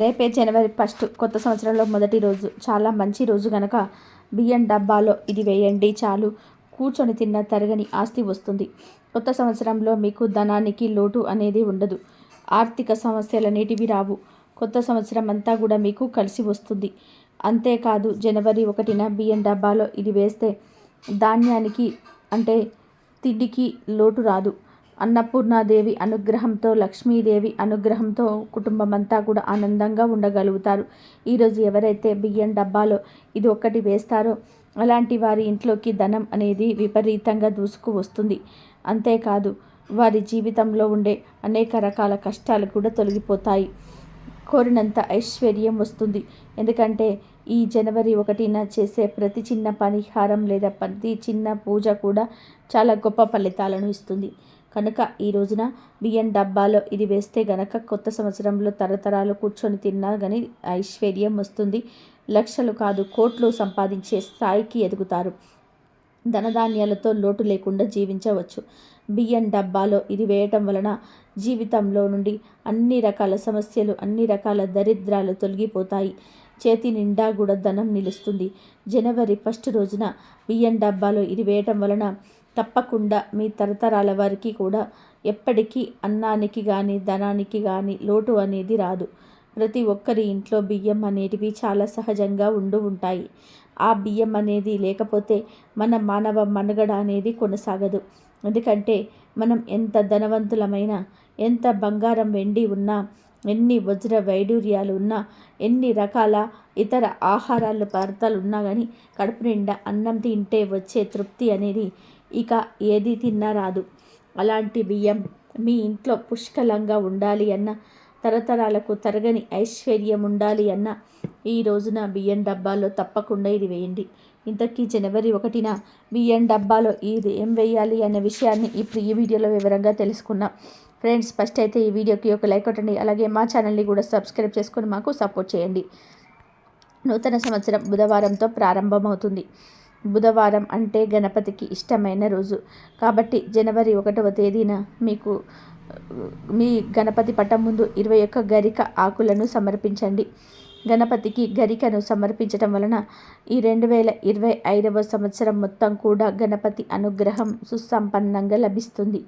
రేపే జనవరి ఫస్ట్ కొత్త సంవత్సరంలో మొదటి రోజు. చాలా మంచి రోజు గనక బియ్యం డబ్బాలో ఇది వేయండి చాలు. కూర్చొని తిన్న తరగని ఆస్తి వస్తుంది. కొత్త సంవత్సరంలో మీకు ధనానికి లోటు అనేది ఉండదు. ఆర్థిక సమస్యలనేటివి రావు. కొత్త సంవత్సరం అంతా కూడా మీకు కలిసి వస్తుంది. అంతేకాదు జనవరి ఒకటిన బియ్యం డబ్బాలో ఇది వేస్తే ధాన్యానికి అంటే తిండికి లోటు రాదు. అన్నపూర్ణాదేవి అనుగ్రహంతో లక్ష్మీదేవి అనుగ్రహంతో కుటుంబం అంతా కూడా ఆనందంగా ఉండగలుగుతారు. ఈరోజు ఎవరైతే బియ్యం డబ్బాలో ఇది ఒక్కటి వేస్తారో అలాంటి వారి ఇంట్లోకి ధనం అనేది విపరీతంగా దూసుకు వస్తుంది. అంతేకాదు వారి జీవితంలో ఉండే అనేక రకాల కష్టాలు కూడా తొలగిపోతాయి. కోరినంత ఐశ్వర్యం వస్తుంది. ఎందుకంటే ఈ జనవరి ఒకటిన చేసే ప్రతి చిన్న పరిహారం లేదా ప్రతి చిన్న పూజ కూడా చాలా గొప్ప ఫలితాలను ఇస్తుంది. కనుక ఈ రోజున బియ్యం డబ్బాలో ఇది వేస్తే గనక కొత్త సంవత్సరంలో తరతరాలు కూర్చొని తిన్నా కానీ ఐశ్వర్యం వస్తుంది. లక్షలు కాదు కోట్లు సంపాదించే స్థాయికి ఎదుగుతారు. ధనధాన్యాలతో లోటు లేకుండా జీవించవచ్చు. బియ్యం డబ్బాలో ఇది వేయటం వలన జీవితంలో నుండి అన్ని రకాల సమస్యలు అన్ని రకాల దరిద్రాలు తొలగిపోతాయి. చేతి నిండా కూడా ధనం నిలుస్తుంది. జనవరి ఫస్ట్ రోజున బియ్యం డబ్బాలో ఇది వేయటం వలన తప్పకుండా మీ తరతరాల వారికి కూడా ఎప్పటికీ అన్నానికి కానీ ధనానికి కానీ లోటు అనేది రాదు. ప్రతి ఒక్కరి ఇంట్లో బియ్యం అనేటివి చాలా సహజంగా ఉండు ఉంటాయి. ఆ బియ్యం అనేది లేకపోతే మన మానవ మనుగడ అనేది కొనసాగదు. ఎందుకంటే మనం ఎంత ధనవంతులమైన ఎంత బంగారం వెండి ఉన్నా ఎన్ని వజ్ర వైడూర్యాలు ఉన్నా ఎన్ని రకాల ఇతర ఆహారాలు పదార్థాలు ఉన్నా కానీ కడుపు నిండా అన్నం తింటే వచ్చే తృప్తి అనేది ఇక ఏది తిన్నా రాదు. అలాంటి బియ్యం మీ ఇంట్లో పుష్కలంగా ఉండాలి అన్న తరతరాలకు తరగని ఐశ్వర్యం ఉండాలి అన్న ఈ రోజున బియ్యం డబ్బాలో తప్పకుండా ఇది వేయండి. ఇంతకీ జనవరి ఒకటిన బియ్యం డబ్బాలో ఇది ఏం వేయాలి అన్న విషయాన్ని ఇప్పుడు ఈ వీడియోలో వివరంగా తెలుసుకున్నాం ఫ్రెండ్స్ ఫస్ట్ అయితే ఈ వీడియోకి ఒక లైక్ కొట్టండి. అలాగే మా ఛానల్ని కూడా సబ్స్క్రైబ్ చేసుకొని మాకు సపోర్ట్ చేయండి. నూతన సంవత్సరం బుధవారంతో ప్రారంభమవుతుంది. బుధవారం అంటే గణపతికి ఇష్టమైన రోజు. కాబట్టి జనవరి ఒకటవ తేదీన మీకు మీ గణపతి పటం ముందు ఇరవై ఒక్క గరిక ఆకులను సమర్పించండి. గణపతికి గరికను సమర్పించడం వలన ఈ రెండు వేల ఇరవై ఐదవ సంవత్సరం మొత్తం కూడా గణపతి అనుగ్రహం సుసంపన్నంగా లభిస్తుంది.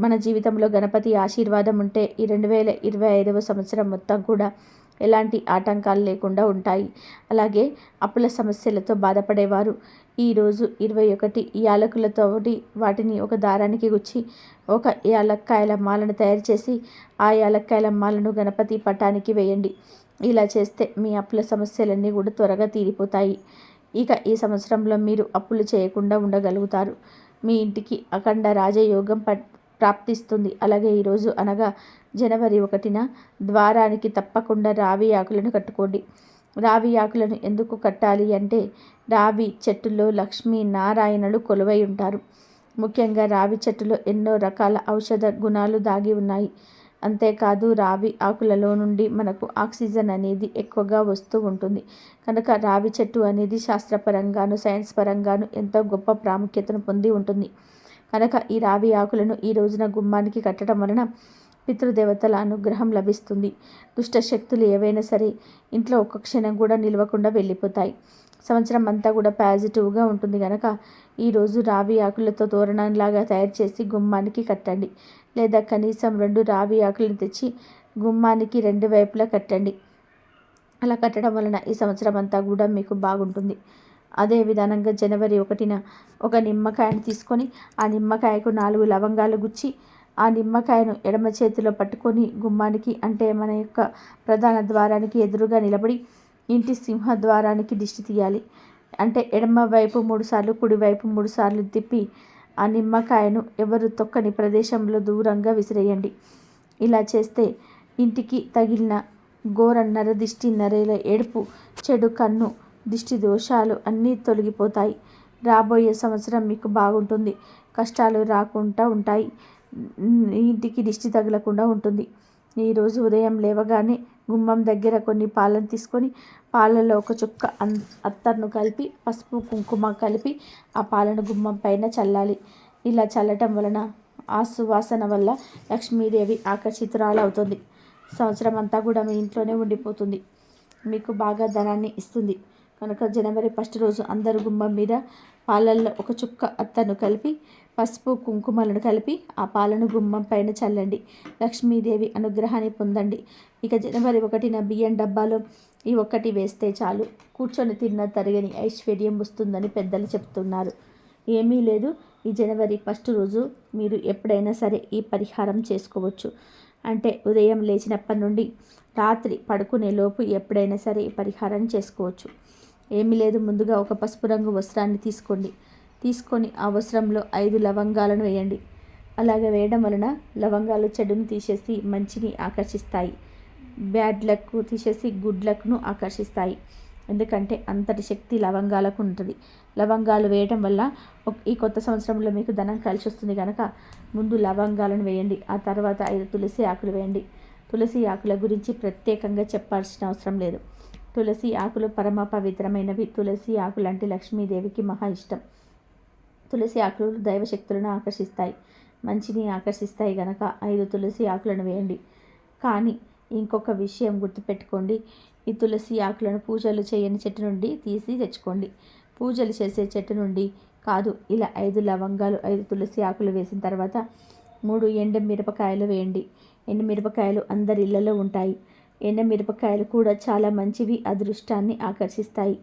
మన జీవితంలో గణపతి ఆశీర్వాదం ఉంటే ఈ రెండు వేల ఇరవై ఐదవ సంవత్సరం మొత్తం కూడా ఎలాంటి ఆటంకాలు లేకుండా ఉంటాయి. అలాగే అప్పుల సమస్యలతో బాధపడేవారు. ఈరోజు ఇరవై ఒకటి యాలకులతోటి వాటిని ఒక దారానికి గుచ్చి ఒక యాలక్కాయల మాలను తయారు చేసి ఆ యాలక్కాయల మాలను గణపతి పటానికి వేయండి. ఇలా చేస్తే మీ అప్పుల సమస్యలన్నీ కూడా త్వరగా తీరిపోతాయి. ఇక ఈ సంవత్సరంలో మీరు అప్పులు చేయకుండా ఉండగలుగుతారు. మీ ఇంటికి అఖండ రాజయోగం ప ప్రాప్తిస్తుంది. అలాగే ఈరోజు అనగా జనవరి ఒకటిన ద్వారానికి తప్పకుండా రావి ఆకులను కట్టుకోండి. రావి ఆకులను ఎందుకు కట్టాలి అంటే రావి చెట్టులో లక్ష్మీ నారాయణులు కొలువై ఉంటారు. ముఖ్యంగా రావి చెట్టులో ఎన్నో రకాల ఔషధ గుణాలు దాగి ఉన్నాయి. అంతేకాదు రావి ఆకులలో నుండి మనకు ఆక్సిజన్ అనేది ఎక్కువగా వస్తూ ఉంటుంది. కనుక రావి చెట్టు అనేది శాస్త్రపరంగాను సైన్స్ పరంగాను ఎంతో గొప్ప ప్రాముఖ్యతను పొంది ఉంటుంది. కనుక ఈ రావి ఆకులను ఈ రోజున గుమ్మానికి కట్టడం వలన పితృదేవతల అనుగ్రహం లభిస్తుంది. దుష్ట శక్తులు ఏవైనా సరే ఇంట్లో ఒక్క క్షణం కూడా నిలవకుండా వెళ్ళిపోతాయి. సంవత్సరం అంతా కూడా పాజిటివ్గా ఉంటుంది కనుక ఈరోజు రావి ఆకులతో తోరణంలాగా తయారు చేసి గుమ్మానికి కట్టండి. లేదా కనీసం రెండు రావి ఆకులను తెచ్చి గుమ్మానికి రెండు వైపులా కట్టండి. అలా కట్టడం వలన ఈ సంవత్సరం అంతా కూడా మీకు బాగుంటుంది. అదే విధానంగా జనవరి ఒకటిన ఒక నిమ్మకాయను తీసుకొని ఆ నిమ్మకాయకు నాలుగు లవంగాలు గుచ్చి ఆ నిమ్మకాయను ఎడమ చేతిలో పట్టుకొని గుమ్మానికి అంటే మన యొక్క ప్రధాన ద్వారానికి ఎదురుగా నిలబడి ఇంటి సింహ ద్వారానికి దిష్టి తీయాలి. అంటే ఎడమ వైపు మూడుసార్లు కుడివైపు మూడుసార్లు తిప్పి ఆ నిమ్మకాయను ఎవరు తొక్కని ప్రదేశంలో దూరంగా విసిరేయండి. ఇలా చేస్తే ఇంటికి తగిలిన ఘోర నరదిష్టి నరేల ఏడుపు చెడు కన్ను దిష్టి దోషాలు అన్నీ తొలగిపోతాయి. రాబోయే సంవత్సరం మీకు బాగుంటుంది. కష్టాలు రాకుండా ఉంటాయి. ఇంటికి దిష్టి తగలకుండా ఉంటుంది. ఈరోజు ఉదయం లేవగానే గుమ్మం దగ్గర కొన్ని పాలను తీసుకొని పాలలో ఒక చుక్క అన్ అత్తర్ను కలిపి పసుపు కుంకుమ కలిపి ఆ పాలను గుమ్మం పైన చల్లాలి. ఇలా చల్లటం వలన ఆ సువాసన వల్ల లక్ష్మీదేవి ఆకర్షితురాలు అవుతుంది సంవత్సరం అంతా కూడా మీ ఇంట్లోనే ఉండిపోతుంది. మీకు బాగా ధనాన్ని ఇస్తుంది. కనుక జనవరి ఫస్ట్ రోజు అందరు గుమ్మం మీద పాలల్లో ఒక చుక్క అత్తను కలిపి పసుపు కుంకుమలను కలిపి ఆ పాలను గుమ్మం పైన చల్లండి. లక్ష్మీదేవి అనుగ్రహాన్ని పొందండి. ఇక జనవరి ఒకటిన బియ్యం డబ్బాలో ఈ ఒక్కటి వేస్తే చాలు. కూర్చొని తిన్న తరగని ఐశ్వర్యం వస్తుందని పెద్దలు చెప్తున్నారు. ఏమీ లేదు. ఈ జనవరి ఫస్ట్ రోజు మీరు ఎప్పుడైనా సరే ఈ పరిహారం చేసుకోవచ్చు. అంటే ఉదయం లేచినప్పటి నుండి రాత్రి పడుకునే లోపు ఎప్పుడైనా సరే ఈ పరిహారం చేసుకోవచ్చు. ఏమీ లేదు. ముందుగా ఒక పసుపు రంగు వస్త్రాన్ని తీసుకోండి. తీసుకొని ఆ వస్త్రంలో ఐదు లవంగాలను వేయండి. అలాగే వేయడం వలన లవంగాలు చెడును తీసేసి మంచిని ఆకర్షిస్తాయి. బ్యాడ్ లక్ తీసేసి గుడ్ లక్ను ఆకర్షిస్తాయి. ఎందుకంటే అంతటి శక్తి లవంగాలకు ఉంటుంది. లవంగాలు వేయడం వల్ల ఈ కొత్త సంవత్సరంలో మీకు ధనం కలిసి వస్తుంది కనుక ముందు లవంగాలను వేయండి. ఆ తర్వాత ఐదు తులసి ఆకులు వేయండి. తులసి ఆకుల గురించి ప్రత్యేకంగా చెప్పాల్సిన అవసరం లేదు. తులసి ఆకులు పరమ పవిత్రమైనవి. తులసి ఆకులంటే లక్ష్మీదేవికి మహా ఇష్టం. తులసి ఆకులు దైవశక్తులను ఆకర్షిస్తాయి. మంచిని ఆకర్షిస్తాయి గనక ఐదు తులసి ఆకులను వేయండి. కానీ ఇంకొక విషయం గుర్తుపెట్టుకోండి. ఈ తులసి ఆకులను పూజలు చేయని చెట్టు నుండి తీసి తెచ్చుకోండి. పూజలు చేసే చెట్టు నుండి కాదు ఇలా ఐదు లవంగాలు ఐదు తులసి ఆకులు వేసిన తర్వాత మూడు ఎండ మిరపకాయలు వేయండి. ఎండు మిరపకాయలు అందరి ఇళ్ళలో ఉంటాయి. ఎండ మిరపకాయలు కూడా చాలా మంచివి అదృష్టాన్ని ఆకర్షిస్తాయి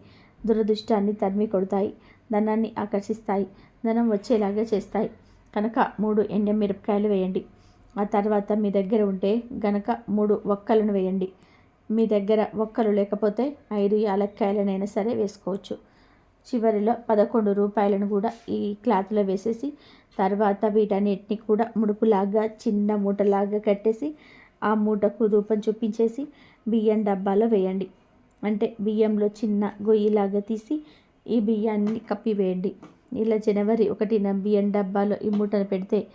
దురదృష్టాన్ని తరిమి కొడతాయి ధనాన్ని ఆకర్షిస్తాయి ధనం వచ్చేలాగా చేస్తాయి. కనుక మూడు ఎండ మిరపకాయలు వేయండి. ఆ తర్వాత మీ దగ్గర ఉంటే గనక మూడు ఒక్కలను వేయండి. మీ దగ్గర ఒక్కలు లేకపోతే ఐదు యాలక్కాయలనైనా సరే వేసుకోవచ్చు. చివరిలో పదకొండు రూపాయలను కూడా ఈ క్లాత్లో వేసేసి తర్వాత వీటన్నిటిని కూడా ముడుపులాగా చిన్న మూటలాగా కట్టేసి ఆ మూటకు ధూపం చూపించేసి బియ్యం డబ్బాలో వేయండి. అంటే బియ్యంలో చిన్న గొయ్యిలాగా తీసి ఈ బియ్యాన్ని కప్పివేయండి ఇలా జనవరి ఒకటిన బియ్యం డబ్బాలో ఈ మూటను పెడితే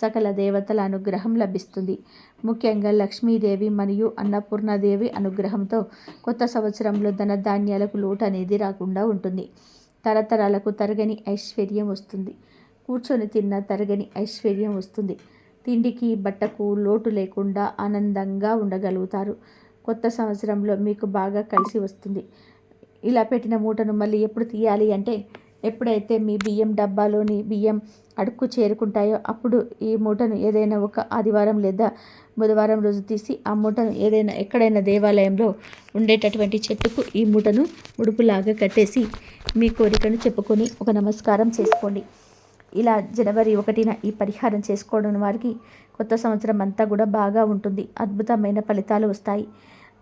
సకల దేవతల అనుగ్రహం లభిస్తుంది. ముఖ్యంగా లక్ష్మీదేవి మరియు అన్నపూర్ణాదేవి అనుగ్రహంతో కొత్త సంవత్సరంలో ధనధాన్యాలకు లోటు అనేది రాకుండా ఉంటుంది. తరతరాలకు తరగని ఐశ్వర్యం వస్తుంది. కూర్చొని తిన్న తరగని ఐశ్వర్యం వస్తుంది. తిండికి బట్టకు లోటు లేకుండా ఆనందంగా ఉండగలుగుతారు. కొత్త సంవత్సరంలో మీకు బాగా కలిసి వస్తుంది. ఇలా పెట్టిన మూటను మళ్ళీ ఎప్పుడు తీయాలి అంటే ఎప్పుడైతే మీ బియ్యం డబ్బాలోని బియ్యం అడుక్కు చేరుకుంటాయో అప్పుడు ఈ మూటను ఏదైనా ఒక ఆదివారం లేదా బుధవారం రోజు తీసి ఆ మూటను ఏదైనా ఎక్కడైనా దేవాలయంలో ఉండేటటువంటి చెట్టుకు ఈ మూటను ఉడుపులాగా కట్టేసి మీ కోరికను చెప్పుకొని ఒక నమస్కారం చేసుకోండి. ఇలా జనవరి ఒకటిన ఈ పరిహారం చేసుకోవడం వారికి కొత్త సంవత్సరం అంతా కూడా బాగా ఉంటుంది. అద్భుతమైన ఫలితాలు వస్తాయి.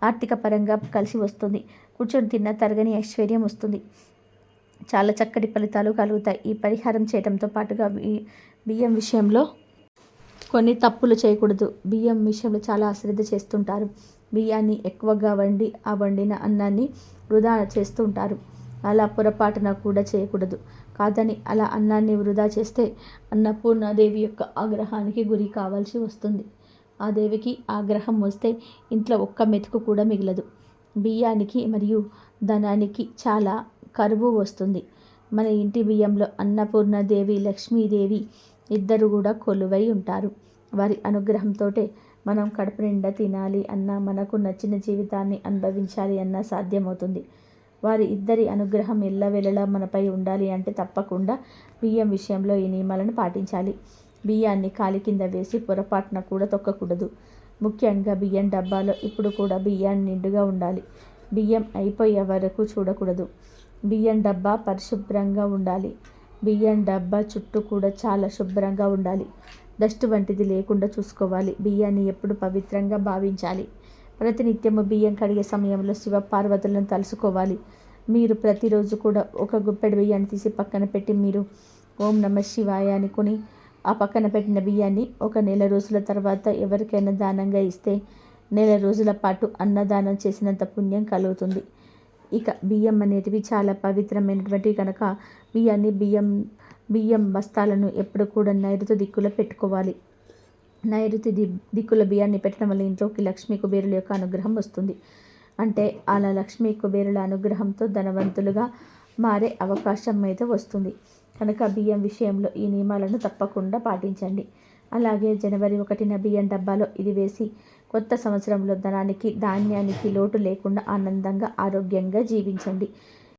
ఆర్థిక పరంగా కలిసి వస్తుంది. కూర్చొని తిన్న తరగని ఐశ్వర్యం వస్తుంది. చాలా చక్కటి ఫలితాలు కలుగుతాయి. ఈ పరిహారం చేయడంతో పాటుగా బియ్యం విషయంలో కొన్ని తప్పులు చేయకూడదు. బియ్యం విషయంలో చాలా అశ్రద్ధ చేస్తుంటారు. బియ్యాన్ని ఎక్కువగా వండి ఆ వండిన అన్నాన్ని వృధా చేస్తుంటారు. అలా పొరపాటున కూడా చేయకూడదు. కాదని అలా అన్నాన్ని వృధా చేస్తే అన్నపూర్ణాదేవి యొక్క ఆగ్రహానికి గురి కావాల్సి వస్తుంది. ఆ దేవికి ఆగ్రహం వస్తే ఇంట్లో ఒక్క మెతుకు కూడా మిగలదు. బియ్యానికి మరియు ధనానికి చాలా కరువు వస్తుంది. మన ఇంటి బియ్యంలో అన్నపూర్ణదేవి లక్ష్మీదేవి ఇద్దరు కూడా కొలువై ఉంటారు. వారి అనుగ్రహంతోటే మనం కడుపు నిండా తినాలి అన్న మనకు నచ్చిన జీవితాన్ని అనుభవించాలి అన్న సాధ్యమవుతుంది. వారి ఇద్దరి అనుగ్రహం ఎల్లవెల్లలా మనపై ఉండాలి అంటే తప్పకుండా బియ్యం విషయంలో ఈ నియమాలను పాటించాలి. బియ్యాన్ని కాలి కింద వేసి పొరపాటున కూడా తొక్కకూడదు. ముఖ్యంగా బియ్యం డబ్బాలో ఇప్పుడు కూడా బియ్యాన్ని నిండుగా ఉండాలి. బియ్యం అయిపోయే వరకు చూడకూడదు. బియ్యం డబ్బా పరిశుభ్రంగా ఉండాలి. బియ్యం డబ్బా చుట్టూ కూడా చాలా శుభ్రంగా ఉండాలి. డస్ట్ వంటిది లేకుండా చూసుకోవాలి. బియ్యాన్ని ఎప్పుడు పవిత్రంగా భావించాలి. ప్రతినిత్యము బియ్యం కడిగే సమయంలో శివ పార్వతులను తలుసుకోవాలి. మీరు ప్రతిరోజు కూడా ఒక గుప్పెడు బియ్యాన్ని తీసి పక్కన పెట్టి మీరు ఓం నమ శివాయ అనుకుని ఆ పక్కన పెట్టిన బియ్యాన్ని ఒక నెల రోజుల తర్వాత ఎవరికైనా దానంగా ఇస్తే నెల రోజుల పాటు అన్నదానం చేసినంత పుణ్యం కలుగుతుంది. ఇక బియ్యం అనేటివి చాలా పవిత్రమైనటువంటి కనుక బియ్యాన్ని బియ్యం బియ్యం బస్తాలను ఎప్పుడు కూడా నైరుతి దిక్కులో పెట్టుకోవాలి. నైరుతి ది దిక్కుల బియ్యాన్ని పెట్టడం వల్ల ఇంట్లోకి లక్ష్మీ కుబేరుల యొక్క అనుగ్రహం వస్తుంది. అంటే అలా లక్ష్మీ కుబేరుల అనుగ్రహంతో ధనవంతులుగా మారే అవకాశం అయితే వస్తుంది. కనుక బియ్యం విషయంలో ఈ నియమాలను తప్పకుండా పాటించండి. అలాగే జనవరి ఒకటిన బియ్యం డబ్బాలో ఇది వేసి కొత్త సంవత్సరంలో ధనానికి ధాన్యానికి లోటు లేకుండా ఆనందంగా ఆరోగ్యంగా జీవించండి.